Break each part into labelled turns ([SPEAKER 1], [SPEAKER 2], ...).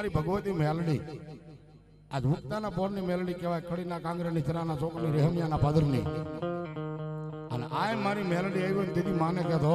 [SPEAKER 1] મારી ભગવતી મેલડી. આજ મુક્તાના પોરની મેલડી કહેવાય કડીના કાંગરાની, ચરાના ચોકની, રેહમિયાના પાદરની. અને આ મારી મેલડી આવી દીદી માને કહેતો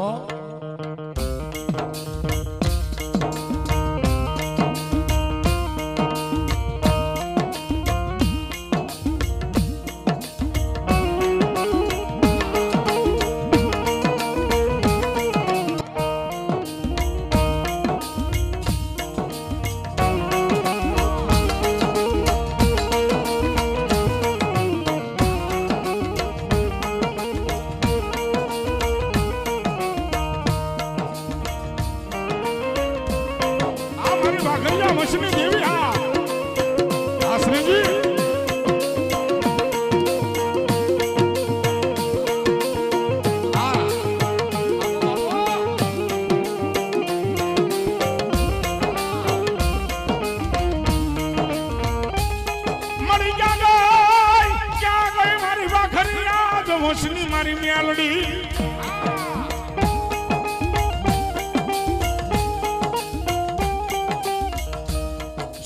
[SPEAKER 1] જ વંશની મારી મ્યાલડી.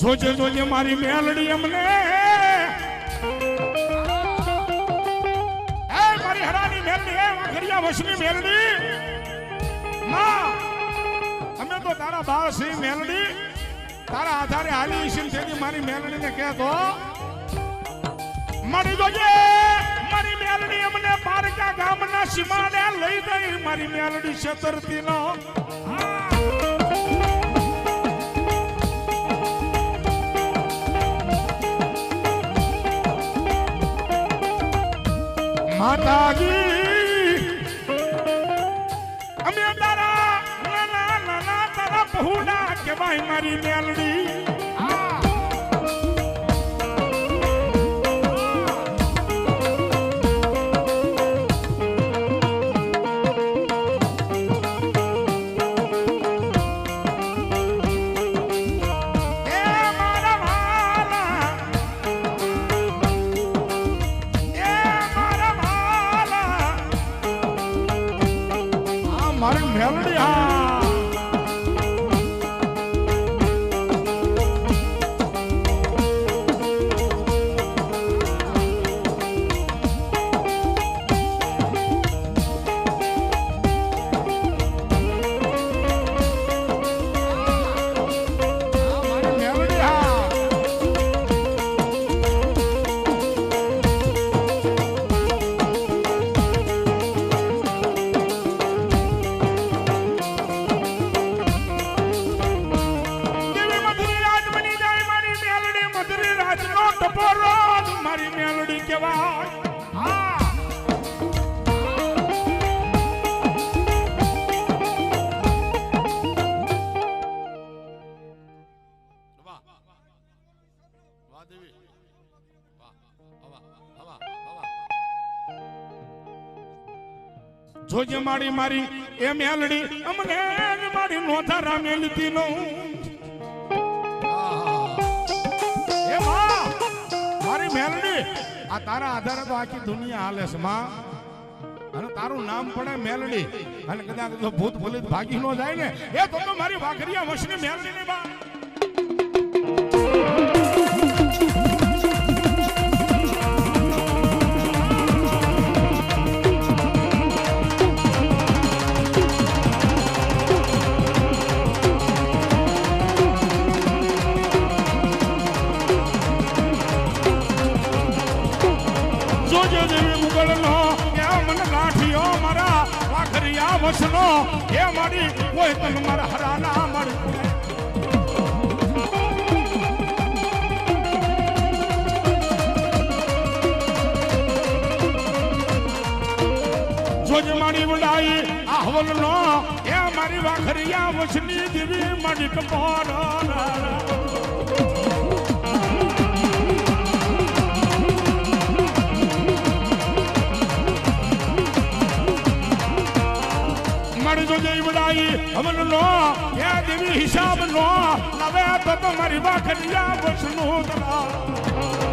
[SPEAKER 1] જોજે જોજે મારી મ્યાલડી અમને. મારી હરાની મેલડી એ વાઘરિયા વસની મેલડી. માં, અમે તો તારા બાળ સિંહ મેલડી. તારા આધારે કહેતો. મળી જોજે. સીમાને લઈ ગઈ મારી મેલડી છતરતી નો માતાજી, અમે તારા નાના તારા પહોળા મારી મેલડી. આ મારી જોજે મારી મારી, એ મેલડી, અમને મારી નોધારા મેલતી નો એ માં, મારી મેલડી, આ તારા આધારે તો આખી દુનિયા હાલે છે માં. અને તારું નામ પડે મેલડી. અને કદાચ ભૂત ભૂલિત ભાગી નો જાય ને, એ તો મારી વાઘરિયા વંશની મેલડી ની બા વસનો એ મારી કોઈ તન મારા હરાના મારી જોજે મારી વડાઈ આહવલનો એ મારી વાઘરિયા વસની દેવી મારી કપોર મારી જો જઈ વડાઈ અમન નો, એ દેવી હિસાબ નો. નવે તો તમારી વાઘરિયા વસનું દલા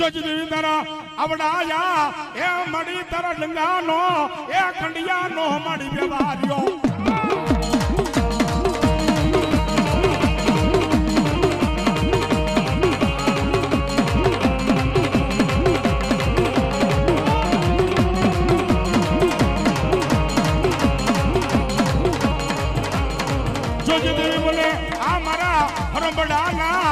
[SPEAKER 1] જોજ દેવી તારા આવડાયા એ મડી તારા ડંગાનો, એ કંડિયાનો મડી વ્યવહાર્યો જોજ દેવી બોલે, આ મારા હરબડાના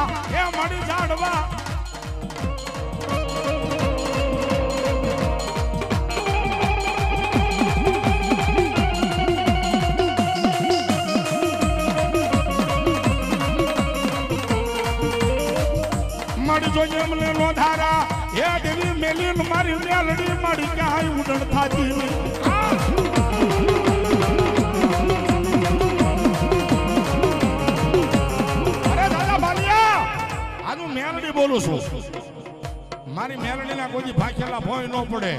[SPEAKER 1] મળી જોઈએ મને નો ધારા. એ દેવી મેલી મારી મેલડી મળી ક્યાંય ઉડણ થાતી અરે દાદા ભાલિયા આજુ મેલડી બોલું છું. મારી મેલડીના કોઈ ભાખેલા ભોય ન પડે.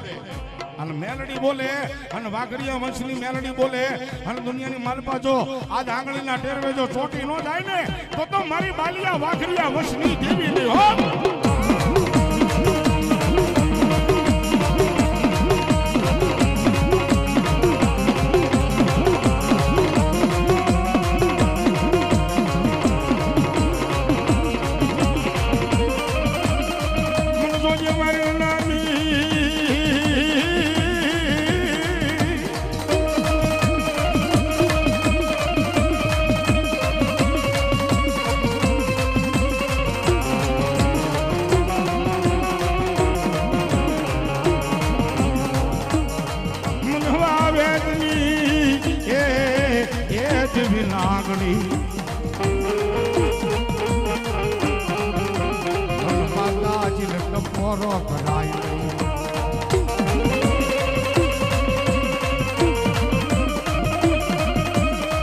[SPEAKER 1] અને મેલડી બોલે, અને વાઘડિયા વંશની મેલડી બોલે, અને દુનિયાની માલપા જો આજ આંગળીના ટેરવે જો ચોટી ન જાય ને, તો તો મારી બાલિયા વાઘડિયા વંશની દેવી જ વિનાગણી માતાજી લગ્ન પોરો કરાય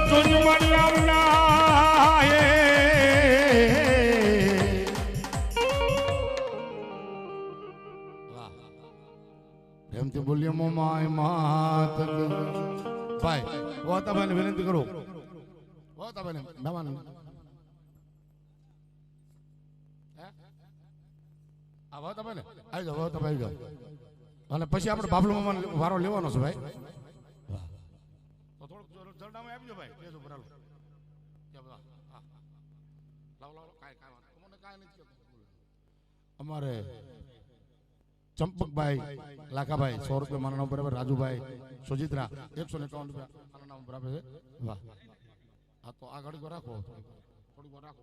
[SPEAKER 1] જોજો મારી આવના એ પ્રેમથી બોલીએ મોમાય માત ભાઈ વોતાભાઈને વિનંતી કરું. વોતાભાઈને મહેમાન આવો તમે ને આવી જાઓ તમે આવી જાઓ અને પછી આપણે બાબલો મામાનો વારો લેવાનો છે ભાઈ તો થોડુંક જરડામાં આપજો ભાઈ બેસો હા લાવ લાવ કાંઈ કાંઈ વાંધો નહીં. કાંઈ નથી અમારે ચંપકભાઈ લાખાભાઈ સો રૂપિયા મારા નામ બરાબર રાજુભાઈ સુજિત્રા એકસો ને એકાવન રૂપિયા મારા નામ બરાબર છે. વાહ. હા તો આગળ રાખો. થોડીક વાર રાખો.